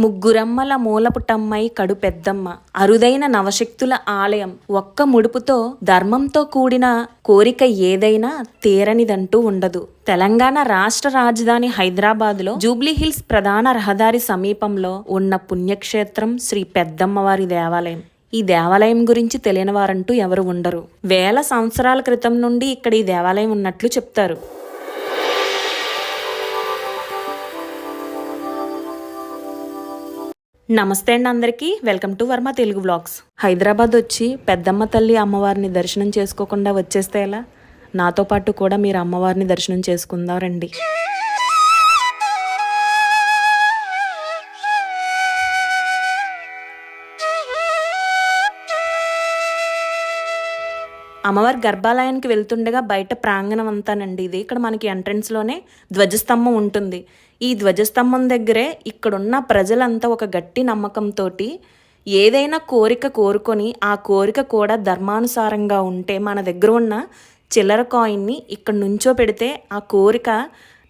ముగ్గురమ్మల మూలపుటమ్మై కడు పెద్దమ్మ. అరుదైన నవశక్తుల ఆలయం. ఒక్క ముడుపుతో ధర్మంతో కూడిన కోరిక ఏదైనా తీరనిదంటూ ఉండదు. తెలంగాణ రాష్ట్ర రాజధాని హైదరాబాద్లో జూబ్లీహిల్స్ ప్రధాన రహదారి సమీపంలో ఉన్న పుణ్యక్షేత్రం శ్రీ పెద్దమ్మవారి దేవాలయం. ఈ దేవాలయం గురించి తెలియని వారంటూ ఎవరు ఉండరు. వేల సంవత్సరాల క్రితం నుండి ఇక్కడ ఈ దేవాలయం ఉన్నట్లు చెప్తారు. నమస్తే అండి అందరికీ. Welcome to Varma Telugu vlogs. Hyderabad వచ్చి పెద్దమ్మ తల్లి అమ్మవారిని దర్శనం చేసుకోకుండా వచ్చేస్తే ఎలా? నాతో పాటు కూడా మీరు అమ్మవారిని దర్శనం చేసుకుందాం రండి. అమ్మవారి గర్భాలయానికి వెళ్తుండగా బయట ప్రాంగణం అంతానండి ఇది. ఇక్కడ మనకి ఎంట్రన్స్లోనే ధ్వజస్తంభం ఉంటుంది. ఈ ధ్వజస్తంభం దగ్గరే ఇక్కడున్న ప్రజలంతా ఒక గట్టి నమ్మకంతో ఏదైనా కోరిక కోరుకొని ఆ కోరిక కూడా ధర్మానుసారంగా ఉంటే మన దగ్గర ఉన్న చిల్లర కాయిన్ని ఇక్కడ నుంచో పెడితే ఆ కోరిక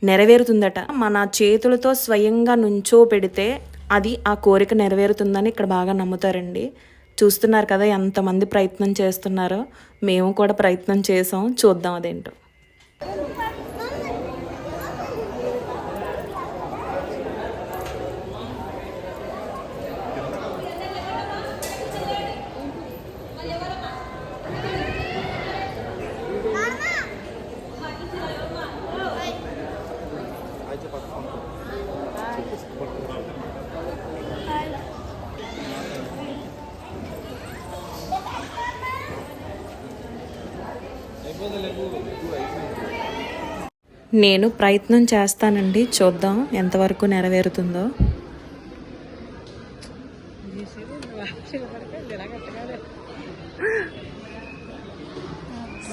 నెరవేరుతుందట. మన చేతులతో స్వయంగా నుంచో పెడితే అది ఆ కోరిక నెరవేరుతుందని ఇక్కడ బాగా నమ్ముతారండి. చూస్తున్నారు కదా ఎంతమంది ప్రయత్నం చేస్తున్నారో మేము కూడా ప్రయత్నం చేసాం చూద్దాం అదేంటో. నేను ప్రయత్నం చేస్తానండి. చూద్దాం ఎంతవరకు నెరవేరుతుందో.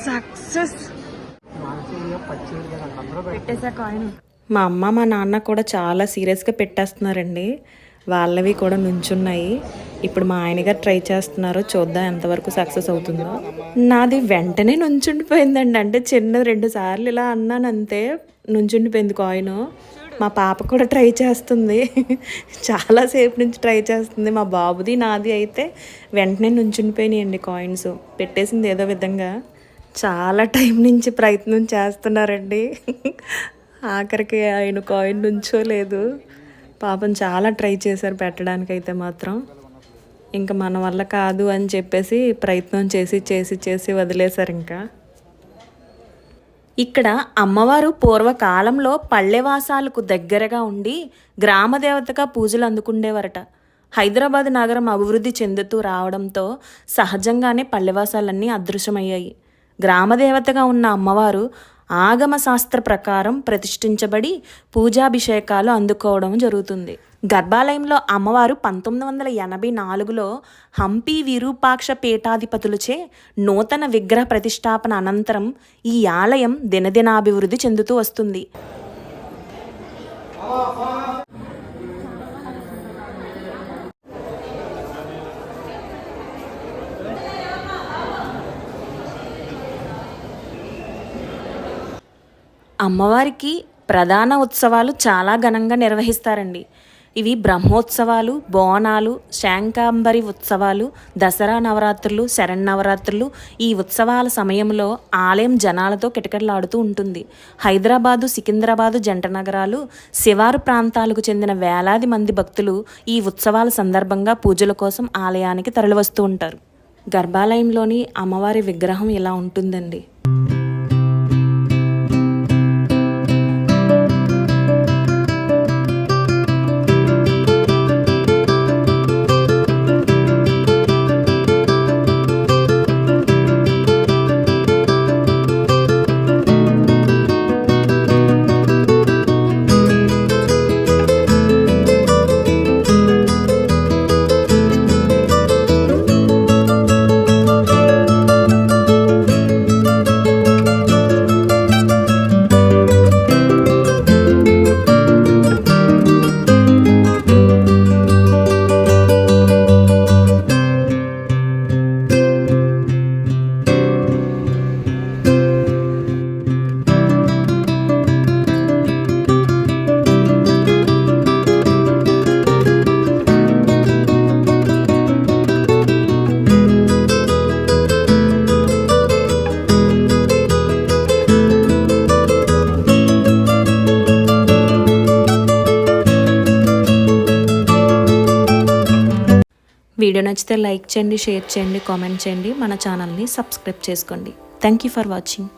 సక్సెస్. పెట్టేసా కాయిన్. మా అమ్మ మా నాన్న కూడా చాలా సీరియస్గా పెట్టేస్తున్నారండి. వాళ్ళవి కూడా నుంచున్నాయి. ఇప్పుడు మా ఆయన గారు ట్రై చేస్తున్నారు. చూద్దాం ఎంతవరకు సక్సెస్ అవుతుందో. నాది వెంటనే నుంచుండిపోయిందండి. అంటే చిన్న రెండు సార్లు ఇలా అన్నాను అంతే నుంచుండిపోయింది కాయిన్. మా పాప కూడా ట్రై చేస్తుంది. చాలాసేపు నుంచి ట్రై చేస్తుంది. మా బాబుది నాది అయితే వెంటనే నుంచుండిపోయినాయండి కాయిన్స్. పెట్టేసింది ఏదో విధంగా. చాలా టైం నుంచి ప్రయత్నం చేస్తున్నారండి. ఆఖరికి ఆయన కాయిన్ నుంచో లేదు పాపం చాలా ట్రై చేశారు పెట్టడానికి అయితే మాత్రం. ఇంకా మన వల్ల కాదు అని చెప్పేసి ప్రయత్నం చేసి చేసి చేసి వదిలేశారు ఇంకా. ఇక్కడ అమ్మవారు పూర్వకాలంలో పల్లెవాసాలకు దగ్గరగా ఉండి గ్రామదేవతగా పూజలు అందుకుండేవారట. హైదరాబాద్ నగరం అభివృద్ధి చెందుతూ రావడంతో సహజంగానే పల్లెవాసాలన్నీ అదృశ్యమయ్యాయి. గ్రామదేవతగా ఉన్న అమ్మవారు ఆగమ శాస్త్ర ప్రకారం ప్రతిష్ఠించబడి పూజాభిషేకాలు అందుకోవడం జరుగుతుంది. గర్భాలయంలో అమ్మవారు పంతొమ్మిది వందల ఎనభై నాలుగులో హంపి విరూపాక్ష పీఠాధిపతులచే నూతన విగ్రహ ప్రతిష్టాపన అనంతరం ఈ ఆలయం దినదినాభివృద్ధి చెందుతూ వస్తుంది. అమ్మవారికి ప్రధాన ఉత్సవాలు చాలా ఘనంగా నిర్వహిస్తారండి. ఇవి బ్రహ్మోత్సవాలు బోనాలు శాంకాంబరి ఉత్సవాలు దసరా నవరాత్రులు శరణ్ ఈ ఉత్సవాల సమయంలో ఆలయం జనాలతో కిటకిటలాడుతూ ఉంటుంది. హైదరాబాదు సికింద్రాబాదు జంట నగరాలు శివారు ప్రాంతాలకు చెందిన వేలాది మంది భక్తులు ఈ ఉత్సవాల సందర్భంగా పూజల కోసం ఆలయానికి తరలివస్తూ ఉంటారు. గర్భాలయంలోని అమ్మవారి విగ్రహం ఇలా ఉంటుందండి. వీడియో నచ్చితే లైక్ చేయండి షేర్ చేయండి కామెంట్ చేయండి. మన ఛానల్ని సబ్స్క్రైబ్ చేసుకోండి. Thank you for watching